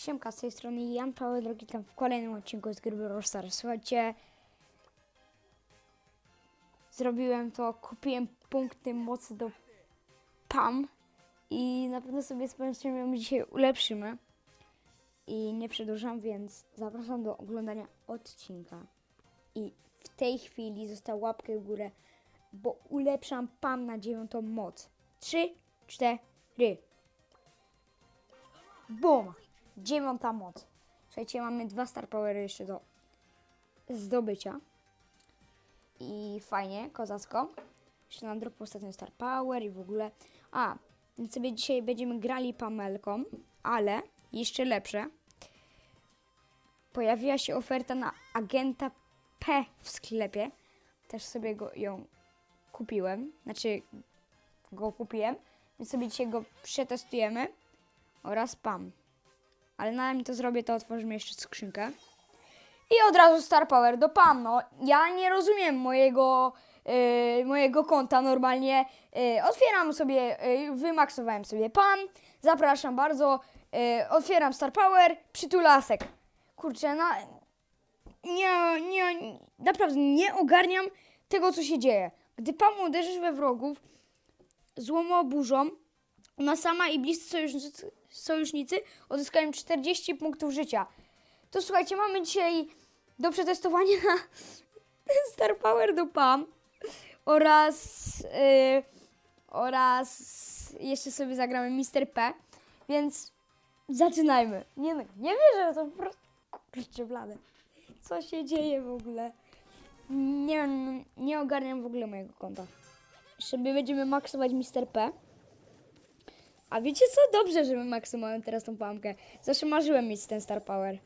Siemka, z tej strony Jan Paweł, drogi tam w kolejnym odcinku z gry Brawl Stars. Słuchajcie, zrobiłem to, kupiłem punkty mocy do PAM i na pewno sobie z Państwem ją dzisiaj ulepszymy. I nie przedłużam, więc zapraszam do oglądania odcinka. I w tej chwili został łapkę w górę, bo ulepszam PAM na dziewiątą moc. Trzy, cztery. Bum! Dziewiąta moc. Słuchajcie, mamy dwa Star Powery jeszcze do zdobycia. I fajnie, kozacko. Jeszcze nam drop ostatnio Star Power i w ogóle. A, więc sobie dzisiaj będziemy grali Pamelką, ale jeszcze lepsze. Pojawiła się oferta na agenta P w sklepie. Też sobie go, ją kupiłem. Znaczy, go kupiłem. Więc sobie dzisiaj go przetestujemy. Oraz PAM. Ale zanim to zrobię, to otworzymy jeszcze skrzynkę. I od razu Star Power do PAM. No, ja nie rozumiem mojego, yy, mojego konta normalnie. Yy, otwieram sobie, yy, wymaksowałem sobie PAM. Zapraszam bardzo. Yy, otwieram Star Power, przytulasek. Kurczę, na, nie, nie, naprawdę nie ogarniam tego, co się dzieje. Gdy PAM uderzysz we wrogów złomoburzą, ona sama i bliscy sojusznicy, sojusznicy odzyskają 40 punktów życia. To słuchajcie, mamy dzisiaj do przetestowania Star Power do PAM oraz yy, oraz jeszcze sobie zagramy Mr. P, więc zaczynajmy. Nie, nie wierzę, to po prostu kurczę blade. Co się dzieje w ogóle? Nie, nie ogarniam w ogóle mojego konta. Sobie będziemy maksować Mr. P. A wiecie co? Dobrze, że my maksymujemy teraz tą pałamkę. Zawsze marzyłem mieć ten Star Power.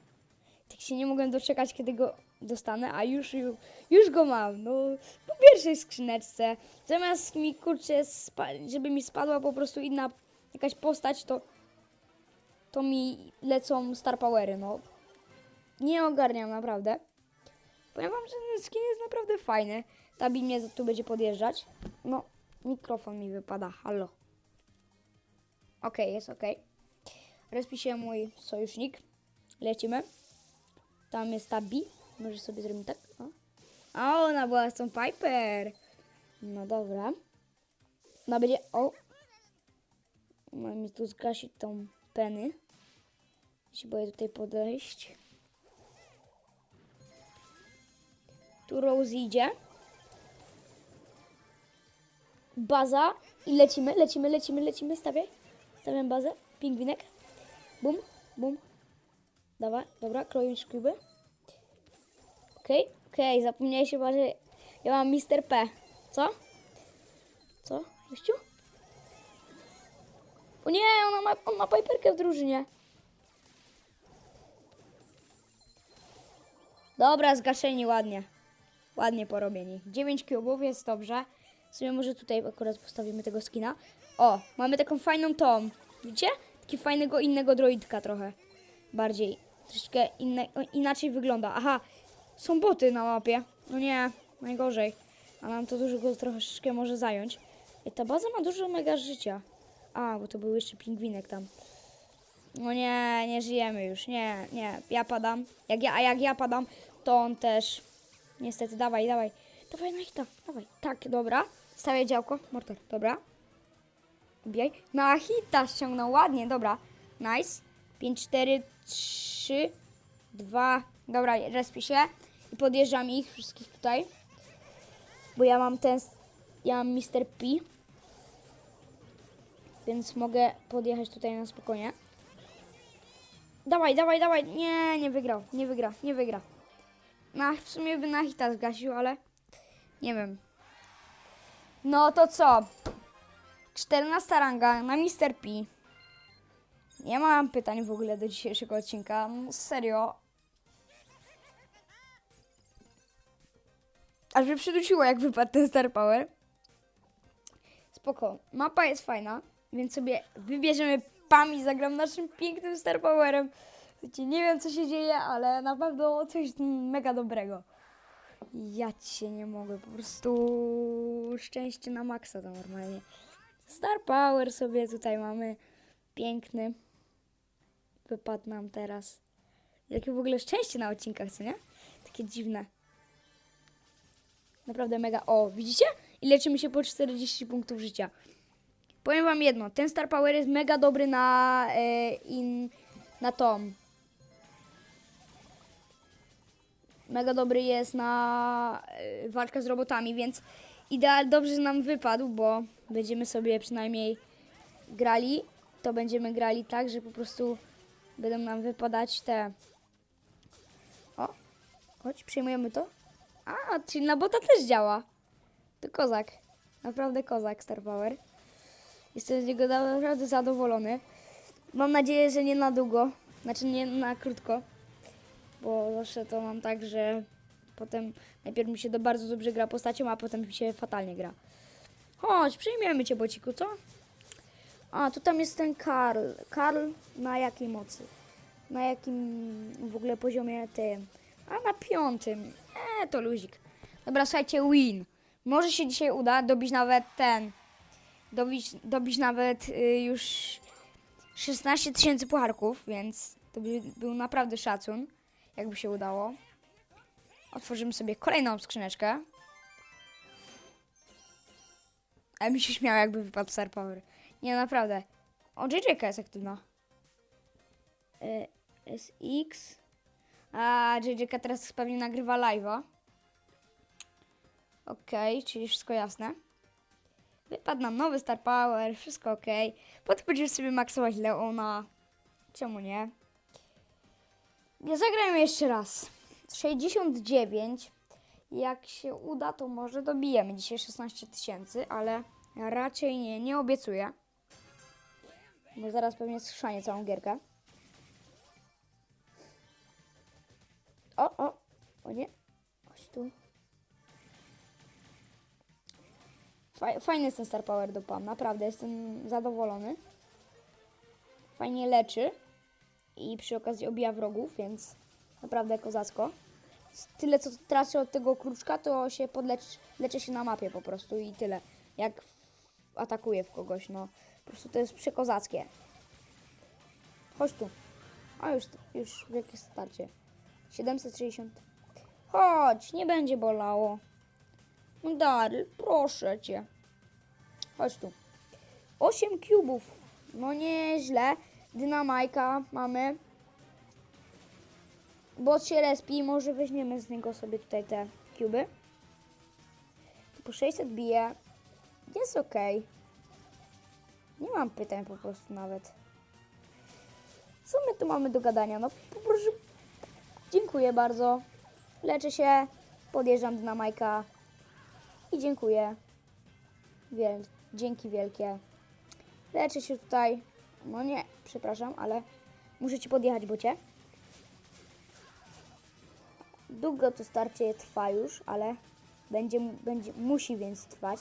Tak się nie mogłem doczekać, kiedy go dostanę, a już, już, już go mam. No, po pierwszej skrzyneczce. Zamiast mi, kurczę, żeby mi spadła po prostu inna jakaś postać, to, to mi lecą Star Powery, no. Nie ogarniam, naprawdę. Powiem wam, że ten skin jest naprawdę fajny. Tabi mnie tu będzie podjeżdżać. No, mikrofon mi wypada, halo. Okej, jest okej. Respi się mój sojusznik. Lecimy. Tam jest Tabi. Może sobie zrobimy tak. O, A ona była z tą Piper. No dobra. Ona będzie... O! Mam mi tu zgasić tą penny. Się boję tutaj podejść. Tu Rose idzie. Baza. I lecimy, lecimy, lecimy, lecimy. Stawiaj. Stawiam bazę. Pingwinek. Bum, bum. Dawaj, dobra, kroję szkliby. Okej, okej, zapomniałeś chyba, że ja mam Mr. P. Co? Co, gościu? O nie, ona ma, on ma Piperkę w drużynie. Dobra, zgaszeni ładnie. Ładnie porobieni. 9 kubów jest dobrze. W sumie może tutaj akurat postawimy tego skina. O, mamy taką fajną tą. Widzicie? Taki fajnego innego droidka trochę. Bardziej. Troszeczkę inne, inaczej wygląda. Aha, są boty na mapie. No nie, najgorzej. A nam to dużo go troszeczkę może zająć. I ta baza ma dużo mega życia. A, bo to był jeszcze pingwinek tam. No nie, nie żyjemy już. Nie, nie. Ja padam. Jak ja, a jak ja padam, to on też. Niestety, dawaj, dawaj. Dawaj na hita, dawaj. Tak, dobra. Stawię działko. Mortar, dobra. Bijaj. Na hita ściągnął ładnie, dobra. Nice. 5, 4, 3, 2. Dobra, respię się. I podjeżdżam ich wszystkich tutaj. Bo ja mam ten. Ja mam Mr. P. Więc mogę podjechać tutaj na spokojnie. Dawaj, dawaj, dawaj. Nie, nie wygrał. Nie wygra, nie wygra. Na, w sumie by na hita zgasił, ale nie wiem. No to co? 14 ranga na Mr. P. Nie mam pytań w ogóle do dzisiejszego odcinka. Serio. Aż mnie przydusiło, jak wypadł ten Star Power. Spoko. Mapa jest fajna, więc sobie wybierzemy PAM i zagram naszym pięknym Star Powerem. Nie wiem, co się dzieje, ale na pewno coś mega dobrego. Ja cię nie mogę, po prostu szczęście na maksa to normalnie. Star Power sobie tutaj mamy. Piękny. wypadł nam teraz. Jakie w ogóle szczęście na odcinkach, co nie? Takie dziwne. Naprawdę mega. O, widzicie? I leczymy się po 40 punktów życia. Powiem wam jedno, ten Star Power jest mega dobry na e, in, na tom. Mega dobry jest na e, walkę z robotami, więc ideal dobrze nam wypadł, bo będziemy sobie przynajmniej grali, to będziemy grali tak, że po prostu będą nam wypadać te... O, chodź, przyjmujemy to. A, czyli na bota też działa. To kozak. Naprawdę kozak Star Power. Jestem z niego naprawdę zadowolony. Mam nadzieję, że nie na długo. Znaczy nie na krótko. Bo zawsze to mam tak, że potem najpierw mi się to bardzo dobrze gra postacią, a potem mi się fatalnie gra. Chodź, przyjmiemy cię, bociku, co? A, tu tam jest ten Karl. Karl na jakiej mocy? Na jakim w ogóle poziomie tym? A na piątym. Eee, to luzik. Dobra, słuchajcie, win. Może się dzisiaj uda dobić nawet ten. Dobić, dobić nawet y, już 16 tysięcy pucharków, więc to by był naprawdę szacun, jakby się udało. Otworzymy sobie kolejną skrzyneczkę. Ale mi się śmiało, jakby wypadł Star Power. Nie, naprawdę. O, JJ jest aktywna. E, SX. A, JJ teraz pewnie nagrywa live'a. Okej, czyli wszystko jasne. Wypadł nam nowy Star Power, wszystko ok. Potem będziemy sobie maksować Leona. Czemu nie? Ja zagrajmy jeszcze raz. 69. Jak się uda, to może dobijemy dzisiaj 16 tysięcy, ale raczej nie, nie obiecuję. Bo zaraz pewnie schrzanie całą gierkę. O, o, o nie. Chodź tu. Faj- Fajny jest ten Star Power do PAM, naprawdę jestem zadowolony. Fajnie leczy i przy okazji obija wrogów, więc naprawdę kozacko. Tyle co tracę od tego kruczka, to się podlecz, leczę się na mapie po prostu i tyle. Jak atakuje w kogoś, no po prostu to jest przekozackie. Chodź tu. A już, już wielkie starcie. 760. Chodź, nie będzie bolało. No Daryl, proszę cię. Chodź tu. 8 kubów. No nieźle. Dynamajka mamy. Bot się respi, może weźmiemy z niego sobie tutaj te kuby. Po 600 bije. Jest ok. Nie mam pytań po prostu nawet. Co my tu mamy do gadania? No poproszę. Dziękuję bardzo. Leczę się. Podjeżdżam dynamajka. I dziękuję. Wiel dzięki wielkie. Leczę się tutaj. No nie, przepraszam, ale muszę ci podjechać, bocie. Długo to starcie trwa już, ale będzie, będzie musi więc trwać.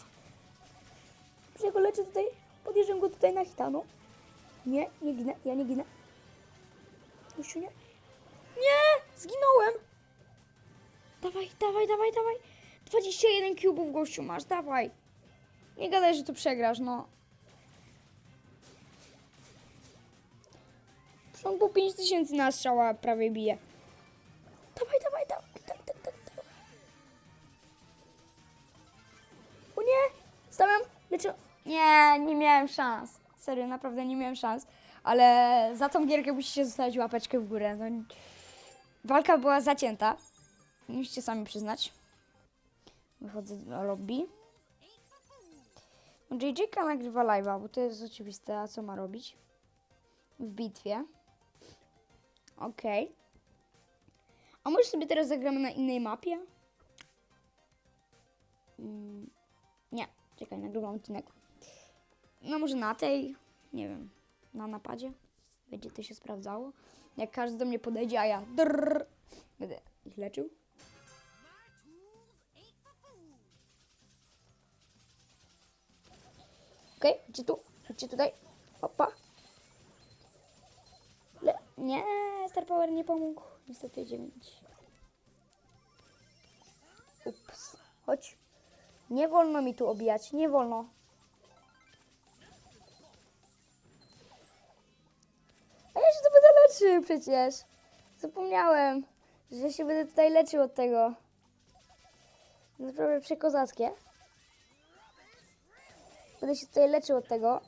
Że go leczę tutaj, podjeżdżam go tutaj na hitanu. Nie, nie ginę, ja nie ginę. Gościu, nie. Nie, zginąłem. Dawaj, dawaj, dawaj, dawaj. 21 kubów gościu masz, dawaj. Nie gadaj, że tu przegrasz, no. On po 5000 na strzała prawie bije. Dawaj, dawaj, dawaj, tak, dawaj. O nie, stawiam. Nie, nie miałem szans. Serio, naprawdę nie miałem szans. Ale za tą gierkę musicie zostawić łapeczkę w górę. No, walka była zacięta. Musicie sami przyznać. Wychodzę do lobby. No, JJ nagrywa live'a, bo to jest oczywiste, a co ma robić? W bitwie. Okej. A może sobie teraz zagramy na innej mapie? Mm, nie, czekaj, nagrywam odcinek. No może na tej, nie wiem, na napadzie. Będzie to się sprawdzało. Jak każdy do mnie podejdzie, a ja drrr, będę ich leczył. Okej, chodźcie tu, chodźcie tutaj. Hopa. Le nie, Star Power nie pomógł. Niestety 9. Ups. Chodź. Nie wolno mi tu obijać, nie wolno. A ja się tu będę leczył przecież. Zapomniałem, że się będę tutaj leczył od tego. Naprawdę przekozackie. Będę się tutaj leczył od tego,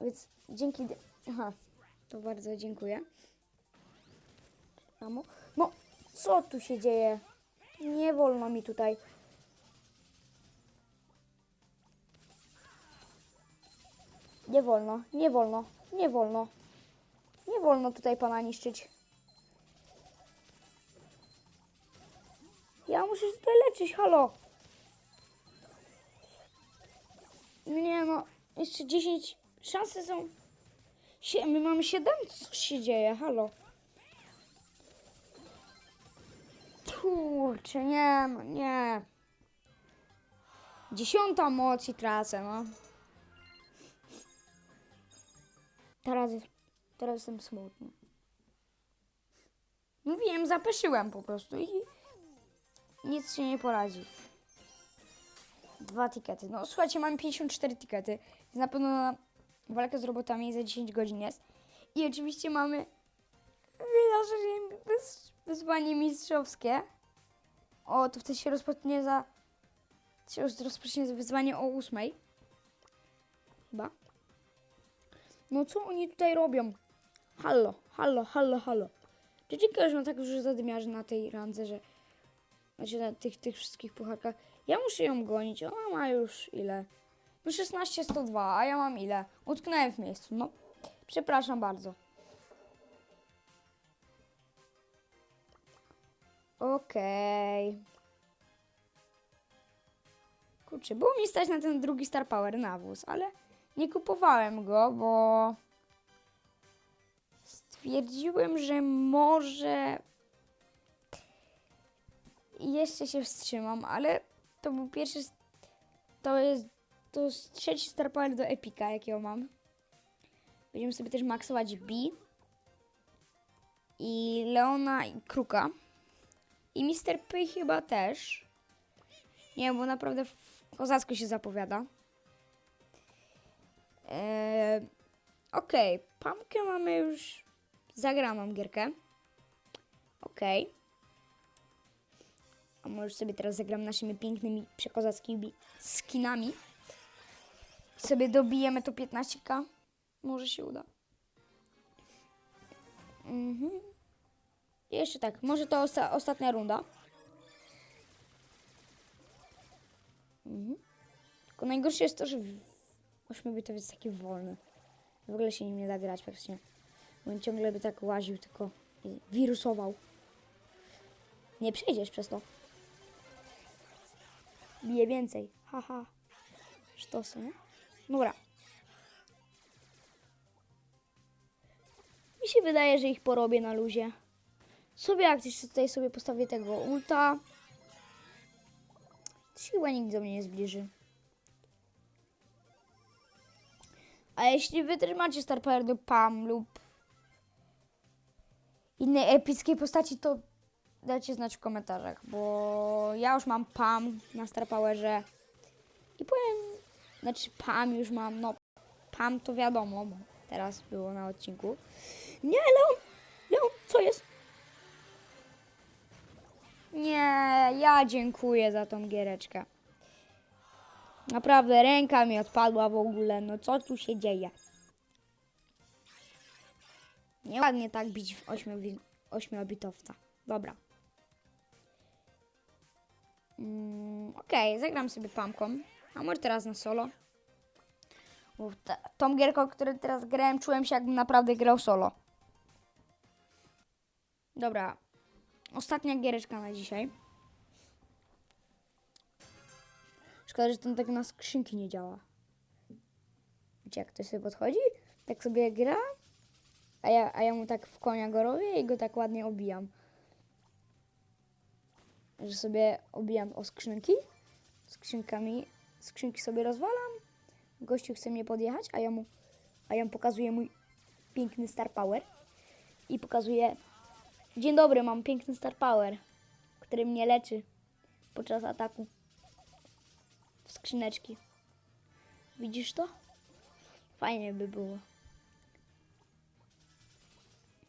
więc dzięki... Aha, to bardzo dziękuję. No, co tu się dzieje? Nie wolno mi tutaj. Nie wolno, nie wolno, nie wolno. Nie wolno tutaj pana niszczyć. Ja muszę się tutaj leczyć, halo. Nie no, jeszcze 10, szanse są... Sie- My mamy 7? Co się dzieje, halo? Kurczę, nie, no nie. Dziesiąta moc i tracę, no. Teraz, jest, teraz jestem smutny. Mówiłem, zapeszyłem po prostu i nic się nie poradzi. Dwa tikety. No słuchajcie, mam 54 tikety. Na pewno na walkę z robotami za 10 godzin jest. I oczywiście mamy wydarzenie, wyz, wyzwanie mistrzowskie. O, to wtedy się rozpocznie za... się roz- rozpocznie wyzwanie o 8. Chyba. No co oni tutaj robią? Hallo, hallo, hallo, hallo. Czy ciekawe, że mam tak już zadymiarzy na tej randze, że... Znaczy na tych, tych wszystkich pucharkach. Ja muszę ją gonić. Ona ma już ile? No 16, 102, a ja mam ile? Utknąłem w miejscu. No, przepraszam bardzo. Okej. Kurczę, było mi stać na ten drugi Star Power nawóz, ale nie kupowałem go, bo stwierdziłem, że może jeszcze się wstrzymam, ale to był pierwszy, to jest, to jest trzeci Star Power do Epika, jakiego mam. Będziemy sobie też maksować B i Leona i Kruka. I Mr. P chyba też. Nie bo naprawdę kozacko się zapowiada. Eee, Okej, Pamkę mamy już zagraną gierkę. Okej. A może sobie teraz zagram naszymi pięknymi, przekozackimi skinami. I sobie dobijemy to 15k. Może się uda. Mhm. Jeszcze tak, może to osta- ostatnia runda. Mhm. Tylko najgorsze jest to, że 8-bitowy jest taki wolny. W ogóle się nim nie da grać praktycznie. Bo on ciągle by tak łaził, tylko wirusował. Nie przejdziesz przez to. Bije więcej. Haha. Sztosy, nie? Dobra. Mi się wydaje, że ich porobię na luzie. Sobie jak jeszcze tutaj sobie postawię tego ulta. Chyba nikt do mnie nie zbliży. A jeśli wy też macie Star Power do Pam lub innej epickiej postaci, to dajcie znać w komentarzach, bo ja już mam Pam na Star Powerze i powiem, znaczy Pam już mam, no Pam to wiadomo, bo teraz było na odcinku. Nie, Leon! Leon, co jest? Nie, ja dziękuję za tą giereczkę. Naprawdę, ręka mi odpadła w ogóle. No co tu się dzieje? Nieładnie tak bić w ośmiobitowca. Dobra. Mm, Okej, zagram sobie pamką. A może teraz na solo? Bo ta, tą gierką, którą teraz grałem, czułem się jakbym naprawdę grał solo. Dobra. Ostatnia giereczka na dzisiaj. Szkoda, że to tak na skrzynki nie działa. Wiecie, jak ktoś sobie podchodzi, tak sobie gra, a ja, a ja mu tak w konia go robię i go tak ładnie obijam. Że sobie obijam o skrzynki, skrzynkami, skrzynki sobie rozwalam, gościu chce mnie podjechać, a ja mu, a ja mu pokazuję mój piękny Star Power i pokazuję Dzień dobry, mam piękny Star Power, który mnie leczy podczas ataku w skrzyneczki. Widzisz to? Fajnie by było.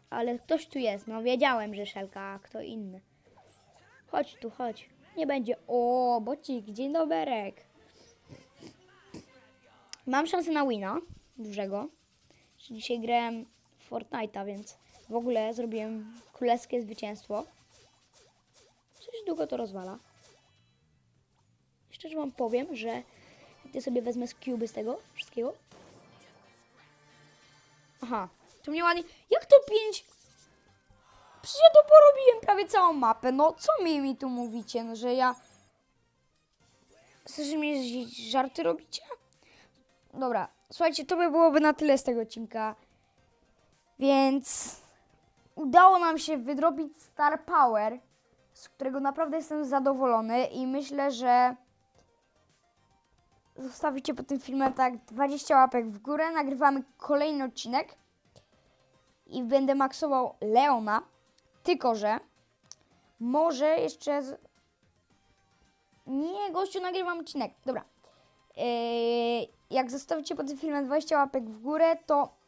ale ktoś tu jest. No wiedziałem, że Szelka, a kto inny. Chodź tu, chodź. Nie będzie. O, bocik, dzień doberek. Mam szansę na wina dużego. że Dzisiaj grałem w Fortnite'a, więc w ogóle zrobiłem królewskie zwycięstwo. Coś długo to rozwala. Szczerze wam powiem, że ja sobie wezmę z cuby z tego wszystkiego. Aha, to mnie ładnie. Jak to pięć? Przecież ja to porobiłem prawie całą mapę. No co mi, mi tu mówicie? No, że ja. Chcesz mi żarty robicie? Dobra, słuchajcie, to by byłoby na tyle z tego odcinka. Więc udało nam się wydrobić Star Power, z którego naprawdę jestem zadowolony i myślę, że zostawicie po tym filmie tak 20 łapek w górę. Nagrywamy kolejny odcinek i będę maksował Leona, tylko że może jeszcze z... nie, gościu, nagrywam odcinek. Dobra. Yy, jak zostawicie pod tym filmem 20 łapek w górę, to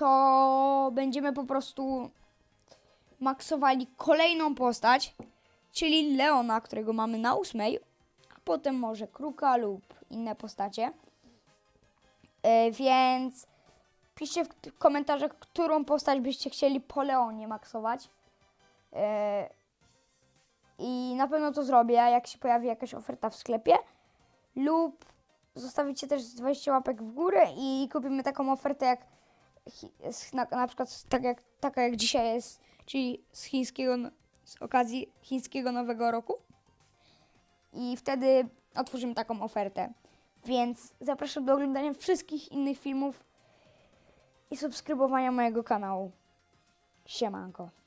to będziemy po prostu maksowali kolejną postać, czyli Leona, którego mamy na ósmej, a potem może Kruka lub inne postacie. Yy, więc piszcie w komentarzach, którą postać byście chcieli po Leonie maksować. Yy, I na pewno to zrobię, jak się pojawi jakaś oferta w sklepie. Lub zostawicie też z 20 łapek w górę i kupimy taką ofertę jak na, na przykład tak jak, taka jak dzisiaj jest, czyli z chińskiego, z okazji chińskiego nowego roku. I wtedy otworzymy taką ofertę. Więc zapraszam do oglądania wszystkich innych filmów i subskrybowania mojego kanału. Siemanko.